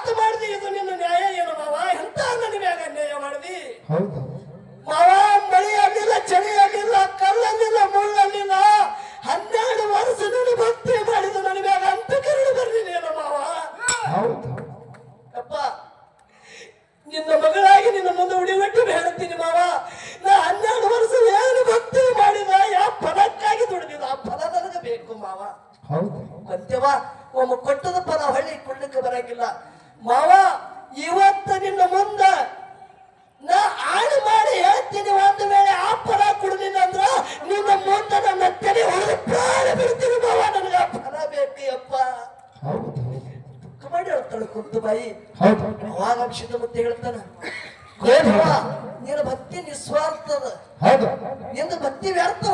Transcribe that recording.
ಮಾತು ಮಾಡಿದಿ ಇದು ನಿನ್ನ ನ್ಯಾಯ ಏನು ಮಾವ? ಎಂತ ನನ್ನ ಮ್ಯಾಗ ಅನ್ಯಾಯ ಮಾಡಿದಿ? ಹೌದು. ಮಾವ ಮಳೆ ಆಗಿಲ್ಲ ಚಳಿ ಆಗಿಲ್ಲ ಕಲ್ಲಲ್ಲಿಲ್ಲ ಮುಳ್ಳಲ್ಲಿಲ್ಲ ಹನ್ನೆರಡು ವರ್ಷ ನೀನು ಭಕ್ತಿ ಮಾಡಿದ ನನ್ನ ಮ್ಯಾಗ ಅಂತ ಕರಡು ಬರ್ಲಿಲ್ಲ ಏನು ಮಾವ? ಹೌದು. ಅಪ್ಪ ನಿನ್ನ ಮಗಳಾಗಿ ನಿನ್ನ ಮುಂದೆ ಉಳಿಬಿಟ್ಟು ಹೇಳ್ತೀನಿ ಮಾವ. ನಾ ಹನ್ನೆರಡು ವರ್ಷ ಏನು ಭಕ್ತಿ ಮಾಡಿದ ಯಾವ ಫಲಕ್ಕಾಗಿ ದುಡಿದಿದ ಆ ಫಲ ನನಗೆ ಬೇಕು ಮಾವ. ಹೌದು. ಬಂತೇವ ಒಮ್ಮ ಕೊಟ್ಟದ ಫಲ ಹಳ್ಳಿ ಕೊಡ್ಲಿಕ್ಕೆ ಬರಂಗಿಲ್ಲ. ಮಾವ ಇವತ್ತ ನಿನ್ನ ಮುಂದ ನಾ ಆಳು ಮಾಡಿ ಹೇಳ್ತೀನಿ ಒಂದು ವೇಳೆ ಆ ಫಲ ಕೊಡಲಿಲ್ಲ ಅಂದ್ರ ನಿನ್ನ ಮುಂದೆ ನನ್ನ ತಲೆ ಹೊಡೆದು ಪ್ರಾಣ ಬಿಡ್ತೀನಿ ಮಾವ ನನಗೆ ಆ ಫಲ ಬೇಕು ಅಪ್ಪ ಹೌದು. ದುಃಖ ಮಾಡಿ ಹೇಳ್ತಾಳೆ ಕುಂತು ಬಾಯಿ ಅವಾಗ ಅಂಶದ ಮತ್ತೆ ಹೇಳ್ತಾನ ನಿನ್ನ ಭಕ್ತಿ ನಿಸ್ವಾರ್ಥದ. ನಿಂದ ಭಕ್ತಿ ವ್ಯರ್ಥ